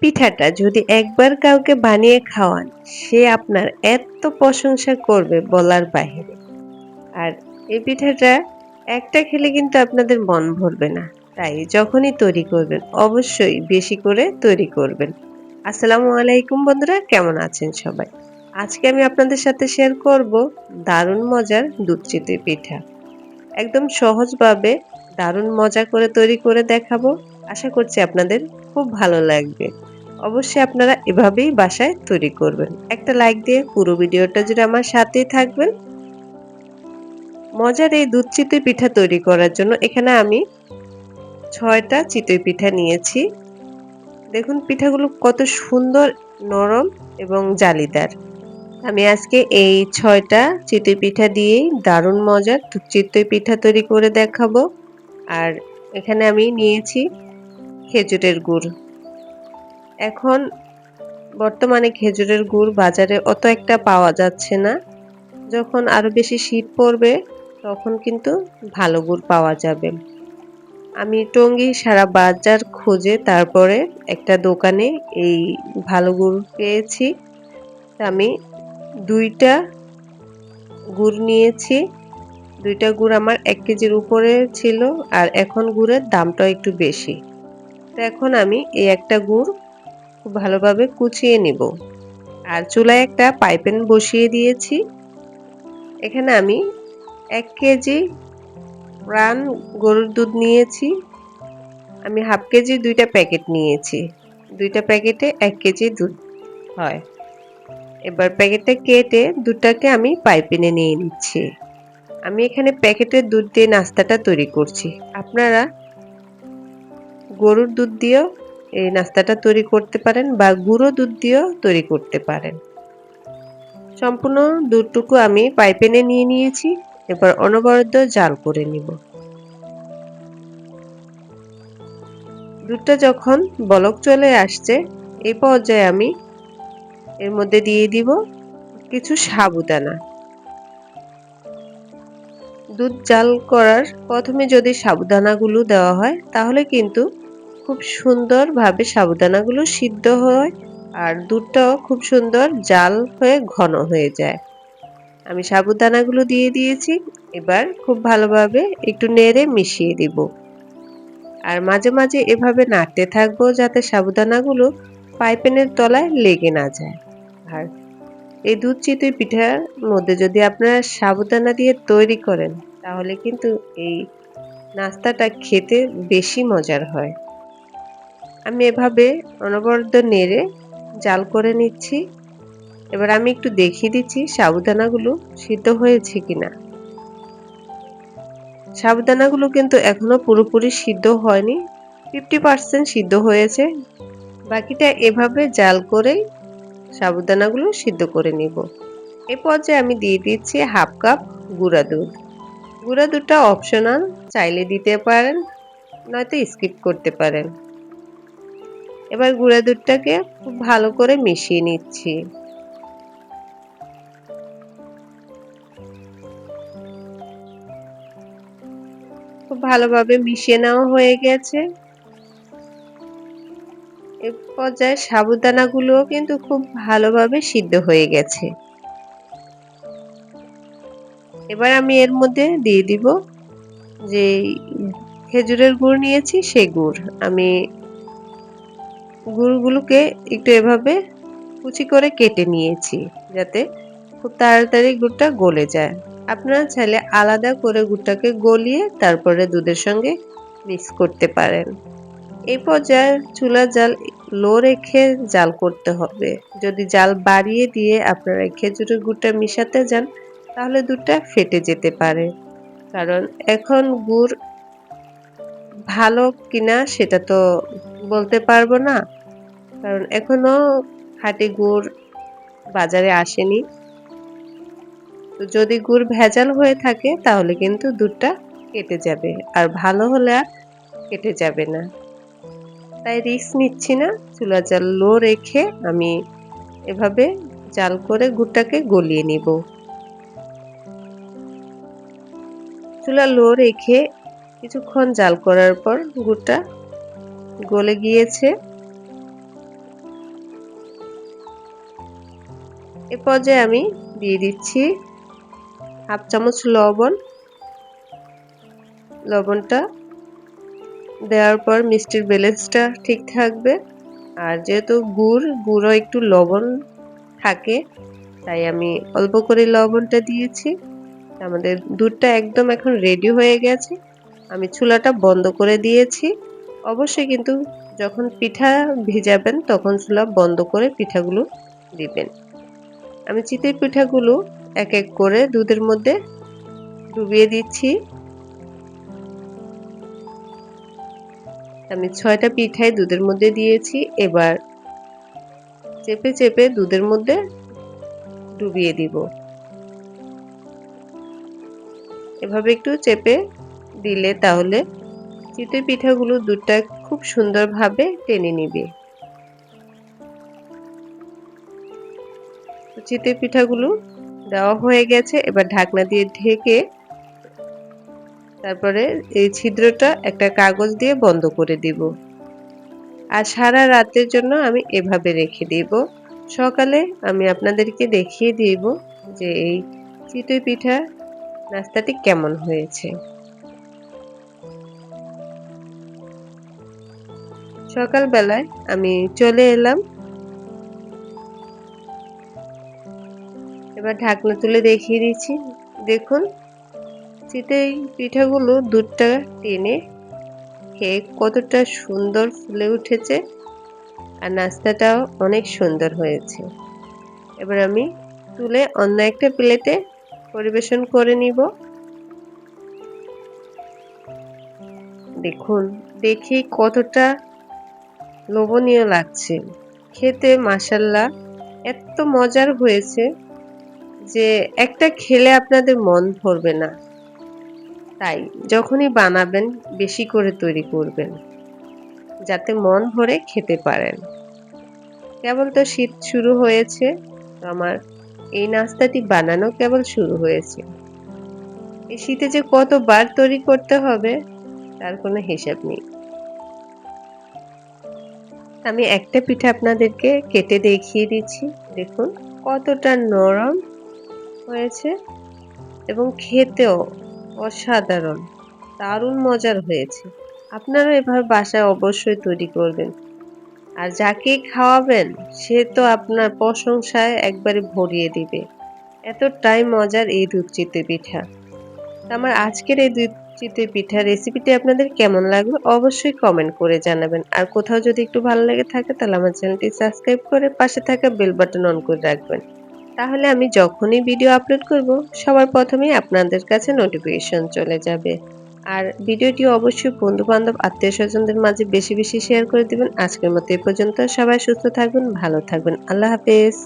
পিঠাটা যদি একবার কাউকে বানিয়ে খাওয়ান, সে আপনার এত প্রশংসা করবে বলার বাহিরে। আর এই পিঠাটা একটা খেলে কিন্তু আপনাদের মন ভরবে না। তাই যখনই তৈরি করবেন, অবশ্যই বেশি করে তৈরি করবেন। আসসালামু আলাইকুম বন্ধুরা, কেমন আছেন সবাই? আজকে আমি আপনাদের সাথে শেয়ার করব দারুণ মজার দুধ চিতই পিঠা। একদম সহজভাবে দারুণ মজা করে তৈরি করে দেখাবো। আশা করছি আপনাদের খুব ভালো লাগবে। অবশ্যই আপনারা এভাবেই বাসায় তৈরি করবেন। একটা লাইক দিয়ে পুরো ভিডিওটা জুড়ে আমার সাথেই থাকবেন। মজার এই দুধ চিতই পিঠা তৈরি করার জন্য এখানে আমি ছয়টা চিতই পিঠা নিয়েছি। দেখুন, পিঠাগুলো কত সুন্দর, নরম এবং জালিদার। আমি আজকে এই ছয়টা চিতই পিঠা দিয়েই দারুণ মজার চিতই পিঠা তৈরি করে দেখাবো। আর এখানে আমি নিয়েছি খেজুরের গুড়। এখন বর্তমানে খেজুরের গুড় বাজারে অত একটা পাওয়া যাচ্ছে না। যখন আরও বেশি শীত পড়বে, তখন কিন্তু ভালো গুড় পাওয়া যাবে। আমি টঙ্গি সারা বাজার খুঁজে তারপরে একটা দোকানে এই ভালো গুড় পেয়েছি। আমি দুইটা গুড় নিয়েছি। দুইটা গুড় আমার এক কেজির উপরে ছিল আর এখন গুড়ের দামটা একটু বেশি। তো এখন আমি এই একটা গুড় খুব ভালোভাবে কুচিয়ে নেব। আর চুলায় একটা পাইপেন বসিয়ে দিয়েছি। এখানে আমি এক কেজি প্রাণ গরুর দুধ নিয়েছি। আমি হাফ কেজি দুইটা প্যাকেট নিয়েছি। দুইটা প্যাকেটে এক কেজি দুধ হয়। এবার প্যাকেটটা কেটে দুধটাকে আমি পাইপেনে নিয়ে নিচ্ছি। আমি এখানে প্যাকেটের দুধ দিয়ে নাস্তাটা তৈরি করছি। আপনারা গরুর দুধ দিয়েও এই নাস্তাটা তৈরি করতে পারেন বা গুঁড়ো দুধ দিয়েও তৈরি করতে পারেন। সম্পূর্ণ দুধটুকু আমি পাইপেনে নিয়ে নিয়েছি। এবার অনবরত জাল করে নিব। দুধটা যখন বলক চলে আসছে, এই পর্যায়ে আমি এর মধ্যে দিয়ে দিব কিছু সাবুদানা। দুধ জাল করার প্রথমে যদি সাবুদানাগুলো দেওয়া হয়, তাহলে কিন্তু খুব সুন্দরভাবে সাবুদানাগুলো সিদ্ধ হয় আর দুধটাও খুব সুন্দর জাল হয়ে ঘন হয়ে যায়। আমি সাবুদানাগুলো দিয়ে দিয়েছি, এবার খুব ভালোভাবে একটু নেড়ে মিশিয়ে দিব। আর মাঝে মাঝে এভাবে নাড়তে থাকব যাতে সাবুদানাগুলো পাইপেনের তলায় লেগে না যায়। আর এই দুধ চিতই পিঠার মধ্যে যদি আপনারা সাবুদানা দিয়ে তৈরি করেন, তাহলে কিন্তু এই নাস্তাটা খেতে বেশি মজার হয়। আমি এভাবে অনবরত নেড়ে জাল করে নিচ্ছি। এবার আমি একটু দেখিয়ে দিচ্ছি সাবুদানাগুলো সিদ্ধ হয়েছে কিনা। সাবুদানাগুলো কিন্তু এখনও পুরোপুরি সিদ্ধ হয়নি। ফিফটি পার্সেন্ট সিদ্ধ হয়েছে। বাকিটা এভাবে জাল করেই সাবুদানাগুলো সিদ্ধ করে নিব। এ পর্যায়ে আমি দিয়ে দিচ্ছি হাফ কাপ গুঁড়া দুধ। গুঁড়া দুধটা অপশনাল, চাইলে দিতে পারেন, নয়তো স্কিপ করতে পারেন। এবার গুঁড়া দুধটাকে খুব ভালো করে মিশিয়ে নিচ্ছি। খুব ভালোভাবে মিশিয়ে নেওয়া হয়ে গেছে। এ পর্যায়ে সাবুদানাগুলোও কিন্তু খুব ভালোভাবে সিদ্ধ হয়ে গেছে। এবার আমি এর মধ্যে দিয়ে দিব যে খেজুরের গুড় নিয়েছি সেই গুড়। আমি গুড়গুলোকে একটু এভাবে কুচি করে কেটে নিয়েছি, যাতে খুব তাড়াতাড়ি গুড়টা গলে যায়। আপনারা চাইলে আলাদা করে গুড়টাকে গলিয়ে তারপরে দুধের সঙ্গে মিক্স করতে পারেন। এই পর্যায়ে চুলা জাল লো রেখে জাল করতে হবে। যদি জাল বাড়িয়ে দিয়ে আপনারা খেজুরের গুড়টা মিশাতে যান, তাহলে দুধটা ফেটে যেতে পারে। কারণ এখন গুড় ভালো কিনা সেটা তো বলতে পারব না। কারণ এখনও খাঁটি গুড় বাজারে আসেনি। তো যদি গুড় ভেজাল হয়ে থাকে, তাহলে কিন্তু দুধটা কেটে যাবে। আর ভালো হলে আর কেটে যাবে না। তাই রিস্ক নিচ্ছি না। চুলা জাল লো রেখে আমি এভাবে জাল করে গুড়টাকে গলিয়ে নিব। চুলা লো রেখে কিছুক্ষণ জাল করার পর গুড়টা গলে গিয়েছে। এ পর্যায়ে আমি দিয়ে দিচ্ছি হাফ চামচ লবণ। লবণটা দেওয়ার পর মিষ্টির ব্যালেন্সটা ঠিক থাকবে। আর যেহেতু গুড়, গুঁড়ো একটু লবণ থাকে, তাই আমি অল্প করে লবণটা দিয়েছি। আমাদের দুধটা একদম এখন রেডি হয়ে গেছে। আমি চুলাটা বন্ধ করে দিয়েছি। অবশ্যই কিন্তু যখন পিঠা ভিজাবেন তখন চুলা বন্ধ করে পিঠাগুলো দিবেন। আমি চিতের পিঠাগুলো এক এক করে দুধের মধ্যে ডুবিয়ে দিচ্ছি। আমি ছয়টা পিঠাই দুধের মধ্যে দিয়েছি। এবার চেপে চেপে দুধের মধ্যে ডুবিয়ে দিব। এভাবে একটু চেপে দিলে তাহলে চিতই পিঠাগুলো দুধটা খুব সুন্দরভাবে টেনে নিবে। চিতই পিঠাগুলো দেওয়া হয়ে গেছে, এবার ঢাকনা দিয়ে ঢেকে তারপরে এই ছিদ্রটা একটা কাগজ দিয়ে বন্ধ করে দিব। আর সারা রাতের জন্য আমি এভাবে রেখে দিব। সকালে আমি আপনাদেরকে দেখিয়ে দিব যে এই চিতই পিঠা নাস্তাটি কেমন হয়েছে। সকালবেলায় আমি চলে এলাম। এবার ঢাকনা তুলে দেখিয়ে দিচ্ছি। দেখুন চিতই পিঠাগুলো দুধটা টেনে খেয়ে কতটা সুন্দর ফুলে উঠেছে আর নাস্তাটাও অনেক সুন্দর হয়েছে। এবার আমি তুলে অন্য একটা প্লেটে পরিবেশন করে নিব। দেখুন, দেখি কতটা লোভনীয় লাগছে। খেতে মাসাল্লা এত মজার হয়েছে যে একটা খেলে আপনাদের মন ভরবে না। তাই যখনই বানাবেন, বেশি করে তৈরি করবেন, যাতে মন ভরে খেতে পারেন। কেবল তো শীত শুরু হয়েছে আমার এই নাস্তাটি বানানো কেবল শুরু হয়েছে। এই শীতে যে কতবার তৈরি করতে হবে, তার কোনো হিসাব নেই। আমি একটা পিঠা আপনাদেরকে কেটে দেখিয়ে দিচ্ছি। দেখুন, কতটা নরম হয়েছে এবং খেতেও অসাধারণ, দারুণ মজার হয়েছে। আপনারা এভাবে বাসায় অবশ্যই তৈরি করবেন। আর যাকে খাওয়াবেন, সে তো আপনার প্রশংসায় একবারে ভরিয়ে দিবে। এতটাই মজার এই দুধ চিতে পিঠা আমার আজকের এই দুধ চিতই পিঠা রেসিপিটি আপনাদের কেমন লাগবে অবশ্যই কমেন্ট করে জানাবেন। আর কোথাও যদি একটু ভালো লেগে থাকে তাহলে আমার চ্যানেলটি সাবস্ক্রাইব করে পাশে থাকা বেল বাটন অন করে রাখবেন। তাহলে আমি যখনই ভিডিও আপলোড করব, সবার প্রথমেই আপনাদের কাছে নোটিফিকেশন চলে যাবে। আর ভিডিওটি অবশ্যই বন্ধু বান্ধব আত্মীয় স্বজনদের মাঝে বেশি বেশি শেয়ার করে দিবেন। আজকের মতো এ পর্যন্ত সবাই সুস্থ থাকবেন, ভালো থাকবেন। আল্লাহ হাফেজ।